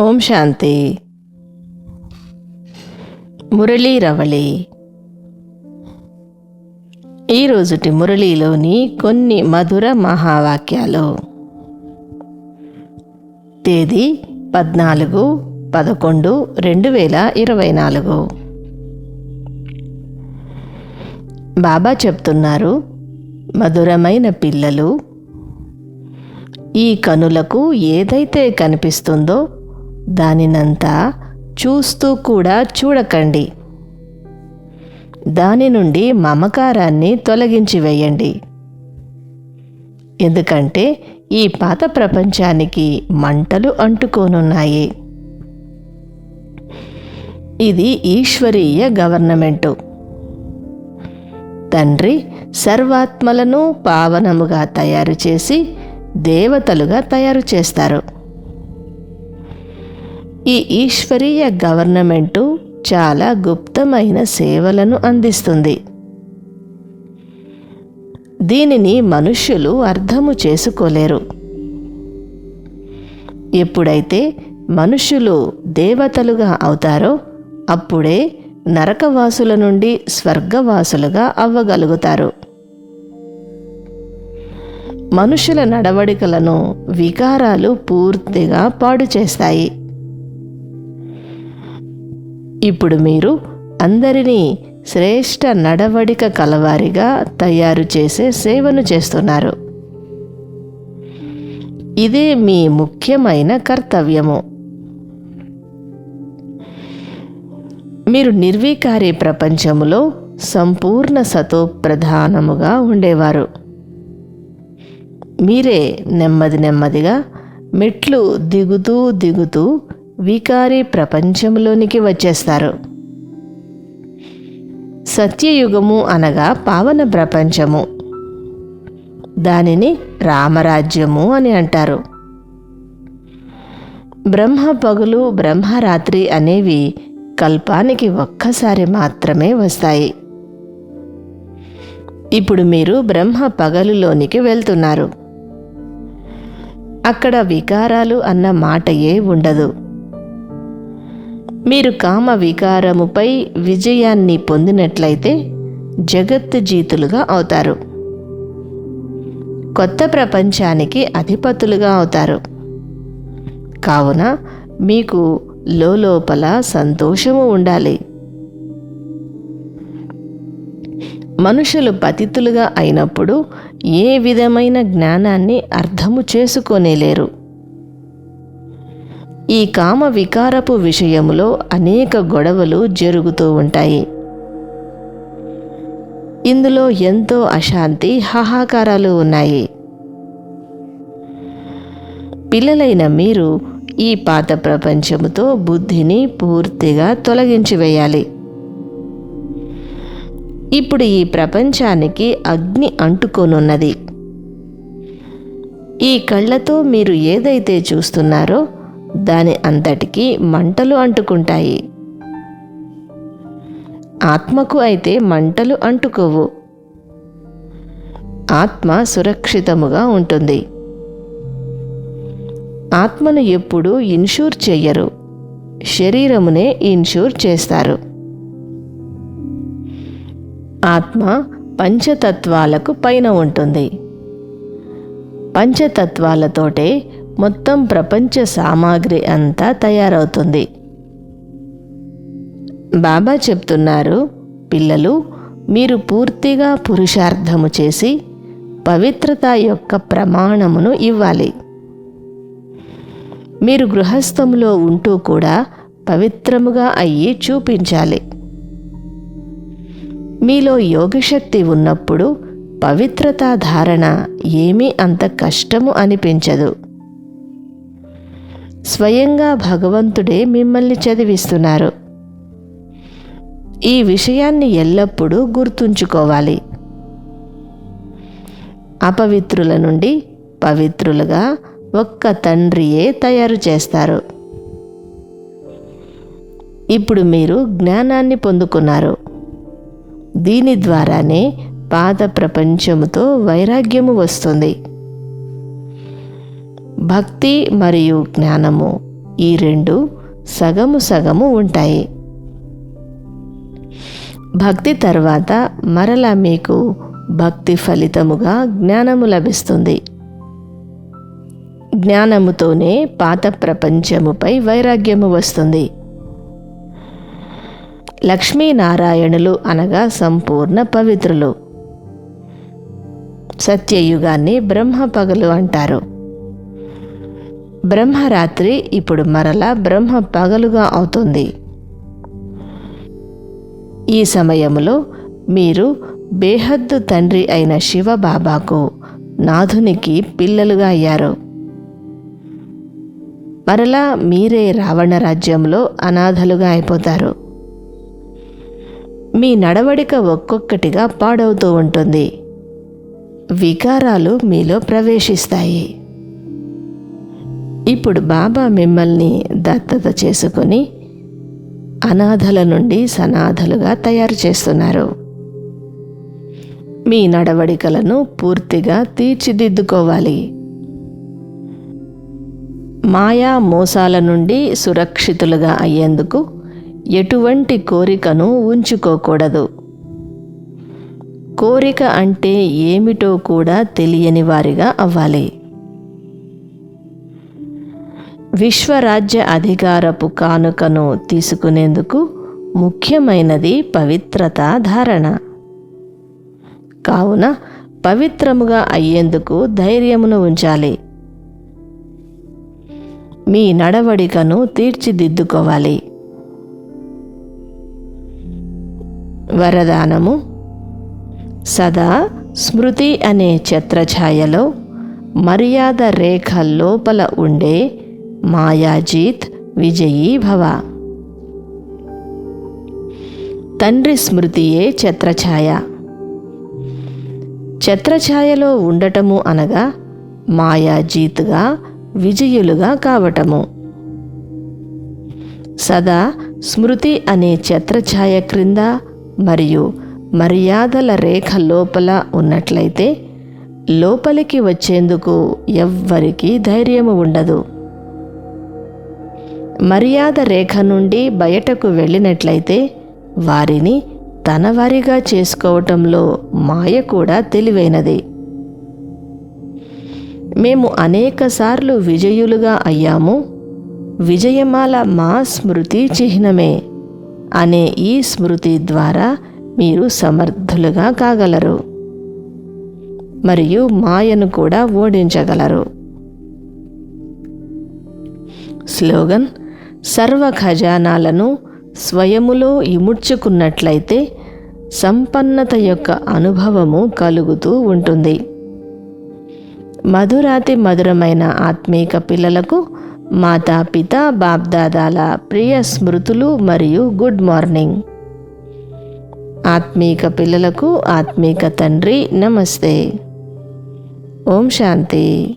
ఓం శాంతి. మురళీ రవళి ఈరోజుటి మురళీలోని కొన్ని మధుర మహావాక్యాలు. తేదీ పద్నాలుగు పదకొండు రెండు వేల ఇరవై నాలుగు. బాబా చెప్తున్నారు మధురమైన పిల్లలు ఈ కనులకు ఏదైతే కనిపిస్తుందో దానినంతా చూస్తూ కూడా చూడకండి. దాని నుండి మమకారాన్ని తొలగించి వేయండి. ఎందుకంటే ఈ పాత ప్రపంచానికి మంటలు అంటుకోనున్నాయి. ఇది ఈశ్వరీయ గవర్నమెంటు. తండ్రి సర్వాత్మలను పావనముగా తయారు చేసి దేవతలుగా తయారు చేస్తారు. ఈ ఈశ్వరీయ గవర్నమెంటు చాలా గుప్తమైన సేవలను అందిస్తుంది. దీనిని మనుష్యులు అర్థము చేసుకోలేరు. ఎప్పుడైతే మనుష్యులు దేవతలుగా అవుతారో అప్పుడే నరకవాసుల నుండి స్వర్గవాసులుగా అవ్వగలుగుతారు. మనుషుల నడవడికలను వికారాలు పూర్తిగా పాడు చేస్తాయి. ఇప్పుడు మీరు అందరినీ శ్రేష్ట నడవడిక కలవారిగా తయారు చేసే సేవను చేస్తున్నారు. ఇదే మీ ముఖ్యమైన కర్తవ్యము. మీరు నిర్వీకారి ప్రపంచములో సంపూర్ణ సతో ప్రధానముగా ఉండేవారు. మీరే నెమ్మది నెమ్మదిగా మెట్లు దిగుతూ దిగుతూ వికారి ప్రపంచంలోనికి వచ్చేస్తారు. సత్యయుగము అనగా పావన ప్రపంచము. దానిని రామరాజ్యము అని అంటారు. బ్రహ్మ పగులు బ్రహ్మరాత్రి అనేవి కల్పానికి ఒక్కసారి మాత్రమే వస్తాయి. ఇప్పుడు మీరు బ్రహ్మ పగలులోనికి వెళ్తున్నారు. అక్కడ వికారాలు అన్న మాటయే ఉండదు. మీరు కామ వికారముపై విజయాన్ని పొందినట్లయితే జగత్ జీతులుగా అవుతారు. కొత్త ప్రపంచానికి అధిపతులుగా అవుతారు. కావున మీకు లోపల సంతోషము ఉండాలి. మనుషులు పతితులుగా అయినప్పుడు ఏ విధమైన జ్ఞానాన్ని అర్థము చేసుకోనేలేరు. ఈ కామ వికారపు విషయములో అనేక గొడవలు జరుగుతూ ఉంటాయి. ఇందులో ఎంతో అశాంతి హాహాకారాలు ఉన్నాయి. పిల్లలైన మీరు ఈ పాత ప్రపంచముతో బుద్ధిని పూర్తిగా తొలగించి వేయాలి. ఇప్పుడు ఈ ప్రపంచానికి అగ్ని అంటుకోనున్నది. ఈ కళ్ళతో మీరు ఏదైతే చూస్తున్నారో దాని అంతటికి మంటలు అంటుకుంటాయి. ఆత్మకు అయితే మంటలు అంటుకోవు. ఆత్మ సురక్షితముగా ఉంటుంది. ఆత్మను ఎప్పుడు ఇన్షూర్ చెయ్యరు. శరీరమునే ఇన్షూర్ చేస్తారు. ఆత్మ పంచతత్వాలకు పైన ఉంటుంది. పంచతత్వాలతోటే మొత్తం ప్రపంచ సామాగ్రి అంతా తయారవుతుంది. బాబా చెప్తున్నారు పిల్లలు మీరు పూర్తిగా పురుషార్థము చేసి పవిత్రత యొక్క ప్రమాణమును ఇవ్వాలి. మీరు గృహస్థములో ఉంటూ కూడా పవిత్రముగా అయ్యి చూపించాలి. మీలో యోగశక్తి ఉన్నప్పుడు పవిత్రతా ధారణ ఏమీ అంత కష్టము అనిపించదు. స్వయంగా భగవంతుడే మిమ్మల్ని చదివిస్తున్నారు. ఈ విషయాన్ని ఎల్లప్పుడూ గుర్తుంచుకోవాలి. అపవిత్రుల నుండి పవిత్రులుగా ఒక్క తండ్రియే తయారు చేస్తారు. ఇప్పుడు మీరు జ్ఞానాన్ని పొందుకున్నారు. దీని ద్వారానే పాత ప్రపంచముతో వైరాగ్యము వస్తుంది. భక్తి మరియు జ్ఞానము ఈ రెండు సగము సగము ఉంటాయి. భక్తి తర్వాత మరలా మీకు భక్తి ఫలితముగా జ్ఞానము లభిస్తుంది. జ్ఞానముతోనే పాత ప్రపంచముపై వైరాగ్యము వస్తుంది. లక్ష్మీనారాయణులు అనగా సంపూర్ణ పవిత్రులు. సత్యయుగాన్ని బ్రహ్మ పగలు అంటారు. బ్రహ్మరాత్రి ఇప్పుడు మరలా బ్రహ్మ పగలుగా అవుతుంది. ఈ సమయంలో మీరు బేహద్దు తండ్రి అయిన శివబాబాకు నాథునికి పిల్లలుగా అయ్యారు. మరలా మీరే రావణ రాజ్యంలో అనాథలుగా అయిపోతారు. మీ నడవడిక ఒక్కొక్కటిగా పాడవుతూ ఉంటుంది. వికారాలు మీలో ప్రవేశిస్తాయి. ఇప్పుడు బాబా మిమ్మల్ని దత్తత చేసుకొని అనాథల నుండి సనాథలుగా తయారు చేస్తున్నారు. మీ నడవడికలను పూర్తిగా తీర్చిదిద్దుకోవాలి. మాయా మోసాల నుండి సురక్షితులుగా అయ్యేందుకు ఎటువంటి కోరికను ఉంచుకోకూడదు. కోరిక అంటే ఏమిటో కూడా తెలియని వారిగా అవ్వాలి. విశ్వరాజ్య అధికారపు కానుకను తీసుకునేందుకు ముఖ్యమైనది పవిత్రత ధారణ. కావున పవిత్రముగా అయ్యేందుకు ధైర్యమును ఉంచాలి. మీ నడవడికను తీర్చిదిద్దుకోవాలి. వరదానము. సదా స్మృతి అనే ఛత్రఛాయలో మర్యాద రేఖ లోపల ఉండే మాయాజీత్ విజయీ భవ. తండ్రి స్మృతియే ఛత్రఛాయ. ఛత్రఛాయలో ఉండటము అనగా మాయాజీత్గా విజయులుగా కావటము. సదా స్మృతి అనే ఛత్రఛాయ క్రింద మరియు మర్యాదల రేఖ లోపల ఉన్నట్లయితే లోపలికి వచ్చేందుకు ఎవ్వరికీ ధైర్యము ఉండదు. మర్యాద రేఖ నుండి బయటకు వెళ్ళినట్లయితే వారిని తన వారిగా చేసుకోవటంలో మాయ కూడా తెలివైనది. మేము అనేకసార్లు విజయులుగా అయ్యాము. విజయమాల మా స్మృతి చిహ్నమే అనే ఈ స్మృతి ద్వారా మీరు సమర్థులుగా కాగలరు. మరియు మాయను కూడా ఓడించగలరు. స్లోగన్ సర్వ ఖజానాలను స్వయములో ఇముడ్చుకున్నట్లయితే సంపన్నత యొక్క అనుభవము కలుగుతూ ఉంటుంది. మధురాతి మధురమైన ఆత్మీక పిల్లలకు మాతాపిత బాప్దాదాల ప్రియ స్మృతులు మరియు గుడ్ మార్నింగ్. ఆత్మీక పిల్లలకు ఆత్మీక తండ్రి నమస్తే. ఓం శాంతి.